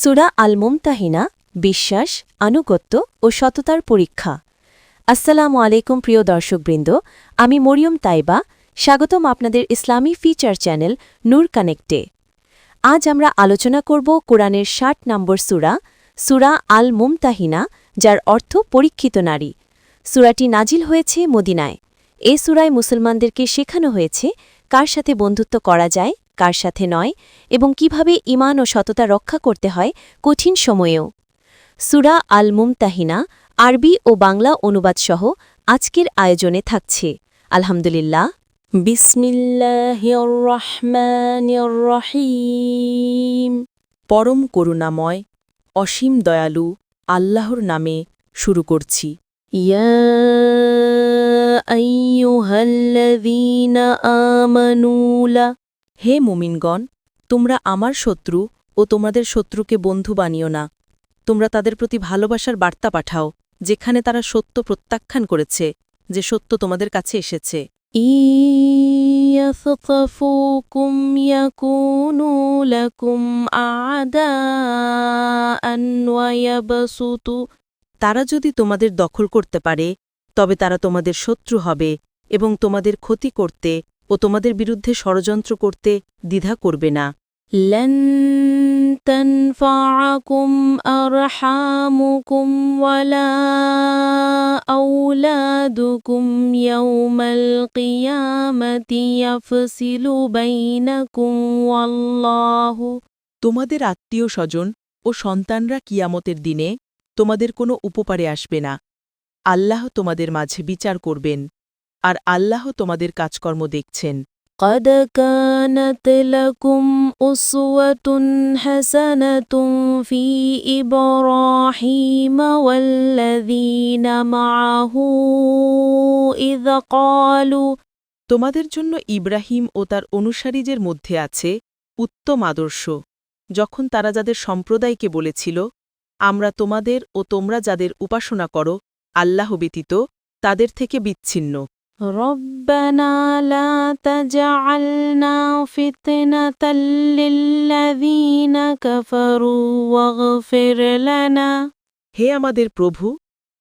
সুরা আল মুমতাহিনা বিশ্বাস, আনুগত্য ও সততার পরীক্ষা। আসসালামু আলাইকুম প্রিয় দর্শকবৃন্দ, আমি মরিয়ম তাইবা। স্বাগতম আপনাদের ইসলামী ফিচার চ্যানেল নূর কানেক্টে। আজ আমরা আলোচনা করব কোরআনের ষাট নম্বর সুরা সুরা আল মুমতাহিনা যার অর্থ পরীক্ষিত নারী। সুরাটি নাজিল হয়েছে মদিনায়। এ সুরায় মুসলমানদেরকে শেখানো হয়েছে কার সাথে বন্ধুত্ব করা যায় কার সাথে নয় এবং কীভাবে ইমান ও সততা রক্ষা করতে হয় কঠিন সময়েও। সুরা আল মুমতাহিনা আরবি ও বাংলা অনুবাদসহ আজকের আয়োজনে থাকছে। আলহামদুলিল্লাহ। রহিম পরম করুণাময়, অসীম দয়ালু আল্লাহর নামে শুরু করছি। ইয়া আইয়ুহাল্লাযীনা আমানুলা হে মুমিনগণ তোমরা আমার শত্রু ও তোমাদের শত্রুকে বন্ধু বানিও না তোমরা তাদের প্রতি ভালোবাসার বার্তা পাঠাও যেখানে তারা সত্য প্রত্যাখ্যান করেছে যে সত্য তোমাদের কাছে এসেছে يثقفوكم يكونوا لكم أعداء ويبسطوا তারা যদি তোমাদের দখল করতে পারে তবে তারা তোমাদের শত্রু হবে এবং তোমাদের ক্ষতি করতে ও তোমাদের বিরুদ্ধে ষড়যন্ত্র করতে দ্বিধা করবে না لن تنفعكم أرحامكم ولا أولادكم يوم القيامة يفصل بينكم والله তোমাদের আত্মীয় স্বজন ও সন্তানরা কিয়ামতের দিনে তোমাদের কোনো উপকারে আসবে না আল্লাহ তোমাদের মাঝে বিচার করবেন আর আল্লাহ তোমাদের কাজকর্ম দেখছেন قد كانت لكم أسوة حسنة في إبراهيم والذين معه إذ قالوا তোমাদের জন্য ইব্রাহিম ও তার অনুসারীদের মধ্যে আছে উত্তম আদর্শ যখন তারা যাদের সম্প্রদায়কে বলেছিল আমরা তোমাদের ও তোমরা যাদের উপাসনা করো আল্লাহ ব্যতীত তাদের থেকে বিচ্ছিন্ন ربنا لا تجعلنا فتنة للذين كفروا واغفر لنا হে আমাদের প্রভু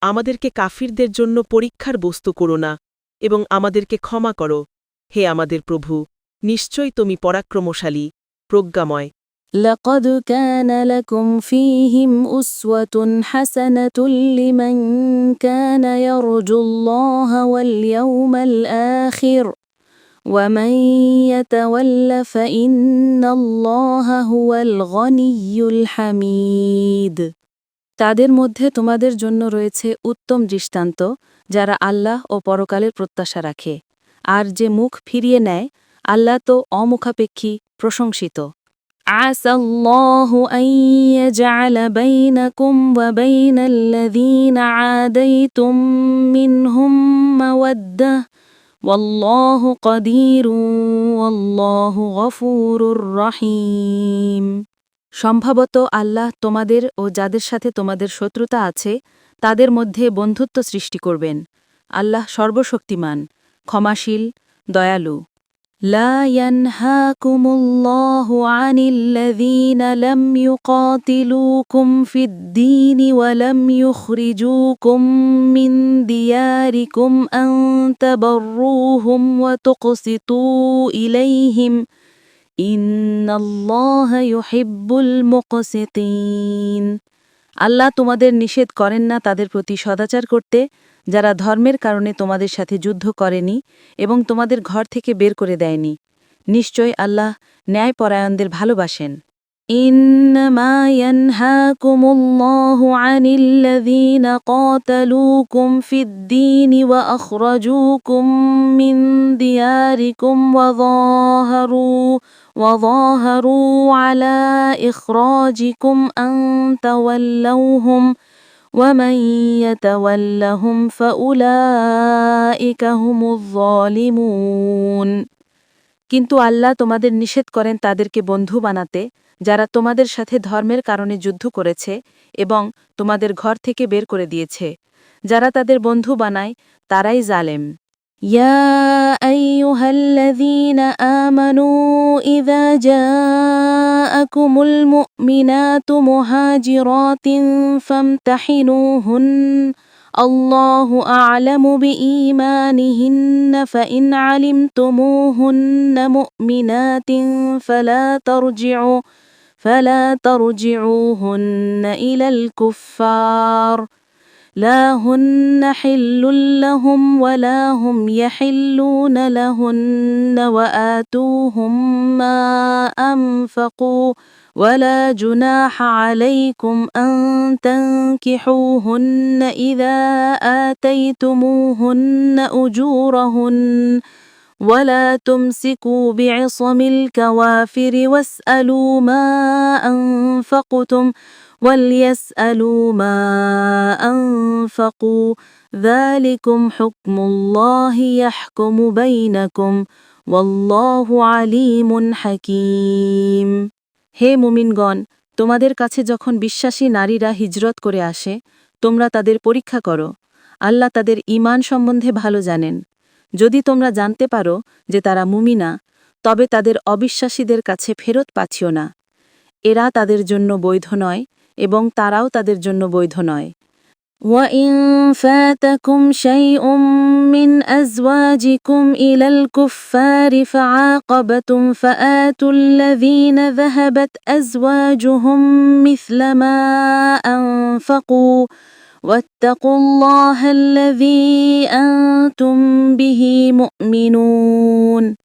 আমাদেরকে কাফিরদের জন্য পরীক্ষার বস্তু করো না এবং আমাদেরকে ক্ষমা করো হে আমাদের প্রভু নিশ্চয় তুমি পরাক্রমশালী প্রজ্ঞাময় لقد كان لكم فيهم أسوة حسنة لمن كان يرجو الله واليوم الآخر ومن يتول فإن الله هو الغني الحميد তাদের মধ্যে তোমাদের জন্য রয়েছে উত্তম দৃষ্টান্ত যারা আল্লাহ ও পরকালের প্রত্যাশা রাখে আর যে মুখ ফিরিয়ে নেয় আল্লাহ তো অমুখাপেক্ষী প্রশংসিত عسى الله أن يجعل بينكم وبين الذين عاديتم منهم مودة والله قدير والله غفور رحيم সম্ভবত আল্লাহ তোমাদের ও যাদের সাথে তোমাদের শত্রুতা আছে তাদের মধ্যে বন্ধুত্ব সৃষ্টি করবেন আল্লাহ সর্বশক্তিমান ক্ষমাশীল দয়ালু لا ينهاكم الله عن الذين لم يقاتلوكم في الدين ولم يخرجوكم من دياركم أن تبروهم وتقسطوا إليهم إن الله يحب المقسطين. আল্লাহ তোমাদের নিষেধ করেন না তাদের প্রতি সদাচার করতে, যারা ধর্মের কারণে তোমাদের সাথে যুদ্ধ করেনি এবং তোমাদের ঘর থেকে বের করে দেয়নি। নিশ্চয় আল্লাহ ন্যায়পরায়ণদের ভালোবাসেন। إنما ينهاكم الله عن الذين قاتلوكم في الدين وأخرجوكم من دياركم وظاهروا وظاهروا على إخراجكم أن تولوهم ومن يتولهم فأولئك هم الظالمون কিন্তু আল্লাহ তোমাদের নিষেধ করেন তাদেরকে বন্ধু বানাতে যারা তোমাদের সাথে ধর্মের কারণে যুদ্ধ করেছে এবং তোমাদের ঘর থেকে বের করে দিয়েছে যারা তাদের বন্ধু বানায় তারাই জালেম يا أيها الذين آمنوا إذا جاءكم المؤمنات مهاجرات فامتحنوهن الله أعلم بإيمانهن فإن علمتموهن مؤمنات فلا ترجعوا فلا ترجعوهن إلى الكفار. لا هن حل لهم ولا هم يحلون لهن وآتوهم ما أنفقوا ولا جناح عليكم أن تنكحوهن إذا آتيتموهن أجورهن ولا تمسكوا بعصم الكوافر واسألوا ما أنفقتم وليسألوا ما أنفقوا ذلكم حكم الله يحكم بينكم والله عليم حكيم হে মুমিনগণ তোমাদের কাছে যখন বিশ্বাসী নারীরা হিজরত করে আসে তোমরা তাদের পরীক্ষা করো আল্লাহ তাদের ঈমান সম্বন্ধে ভালো জানেন যদি তোমরা জানতে পারো যে তারা মুমিনা তবে তাদের অবিশ্বাসীদের কাছে ফেরত পাচ্ছিও না এরা তাদের জন্য বৈধ নয় এবং তারাও তাদের জন্য বৈধ নয় وإن فاتكم شيء من أزواجكم إلى الكفار فعاقبتم فآتوا الذين ذهبت أزواجهم مثل ما أنفقوا واتقوا الله الذي أنتم به مؤمنون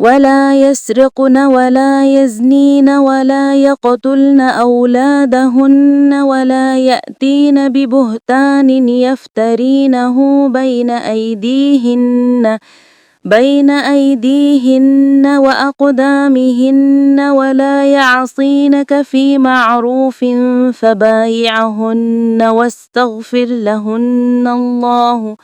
ولا يسرقن ولا يزنين ولا يقتلن أولادهن ولا يأتين ببهتان يفترينه بين أيديهن بين أيديهن وأقدامهن ولا يعصينك في معروف فبايعهن واستغفر لهن الله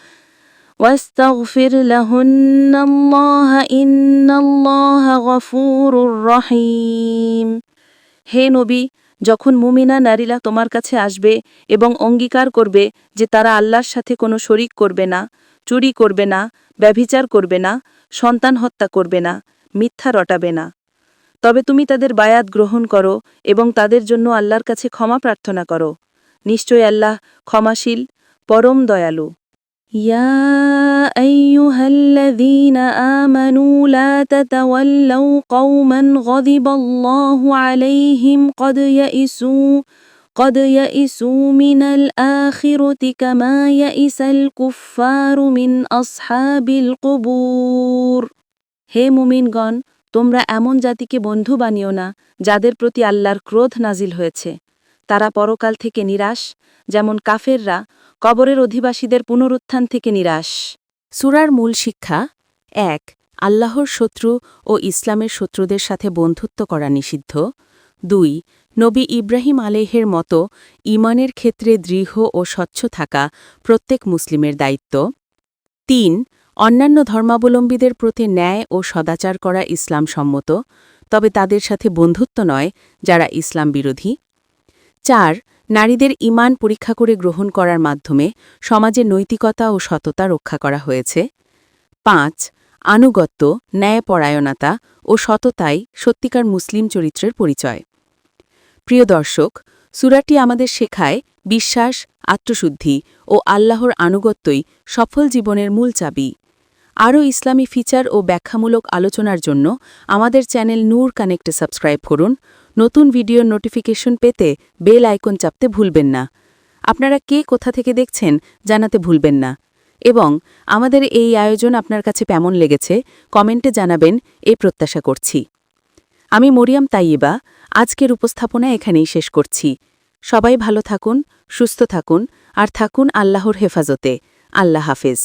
واستغفر لهن الله إن الله غفور رحيم হে নবী যখন মুমিনা নারীরা তোমার কাছে আসবে এবং অঙ্গীকার করবে যে তারা আল্লাহর সাথে কোনো শরিক করবে না চুরি করবে না ব্যভিচার করবে না সন্তান হত্যা করবে না মিথ্যা রটাবে না তবে তুমি তাদের বায়াত গ্রহণ করো এবং তাদের জন্য আল্লাহর কাছে ক্ষমা প্রার্থনা করো নিশ্চয় আল্লাহ ক্ষমাশীল পরম দয়ালু يا أيها الذين آمنوا لا تتولوا قوما غضب الله عليهم قد يئسوا قد يئسوا من الآخرة كما يئس الكفار من أصحاب القبور হে মুমিনগণ তোমরা এমন জাতিকে বন্ধু বানিও না যাদের প্রতি আল্লাহর ক্রোধ নাজিল হয়েছে তারা পরকাল থেকে নিরাশ যেমন কাফেররা কবরের অধিবাসীদের পুনরুত্থান থেকে নিরাশ। সুরার মূল শিক্ষা, এক, আল্লাহর শত্রু ও ইসলামের শত্রুদের সাথে বন্ধুত্ব করা নিষিদ্ধ। দুই, নবী ইব্রাহিম আলেহের মতো ইমানের ক্ষেত্রে দৃঢ় ও স্বচ্ছ থাকা প্রত্যেক মুসলিমের দায়িত্ব। তিন, অন্যান্য ধর্মাবলম্বীদের প্রতি ন্যায় ও সদাচার করা ইসলাম সম্মত তবে তাদের সাথে বন্ধুত্ব নয় যারা ইসলাম বিরোধী। চার নারীদের ইমান পরীক্ষা করে গ্রহণ করার মাধ্যমে সমাজে নৈতিকতা ও সততা রক্ষা করা হয়েছে। পাঁচ, আনুগত্য, ন্যায়পরায়ণতা ও সততাই সত্যিকার মুসলিম চরিত্রের পরিচয়। প্রিয় দর্শক, সুরাটি আমাদের শেখায় বিশ্বাস, আত্মশুদ্ধি ও আল্লাহর আনুগত্যই সফল জীবনের মূল চাবি। আরও ইসলামী ফিচার ও ব্যাখ্যামূলক আলোচনার জন্য আমাদের চ্যানেল নূর কানেক্টে সাবস্ক্রাইব করুন। নতুন ভিডিওর নোটিফিকেশন পেতে বেল আইকন চাপতে ভুলবেন না। আপনারা কে কোথা থেকে দেখছেন জানাতে ভুলবেন না। এবং আমাদের এই আয়োজন আপনার কাছে কেমন লেগেছে কমেন্টে জানাবেন, এ প্রত্যাশা করছি। আমি মরিয়াম তাইয়েবা, আজকের উপস্থাপনা এখানেই শেষ করছি। সবাই ভালো থাকুন, সুস্থ থাকুন, আর থাকুন আল্লাহর হেফাজতে। আল্লাহ হাফেজ।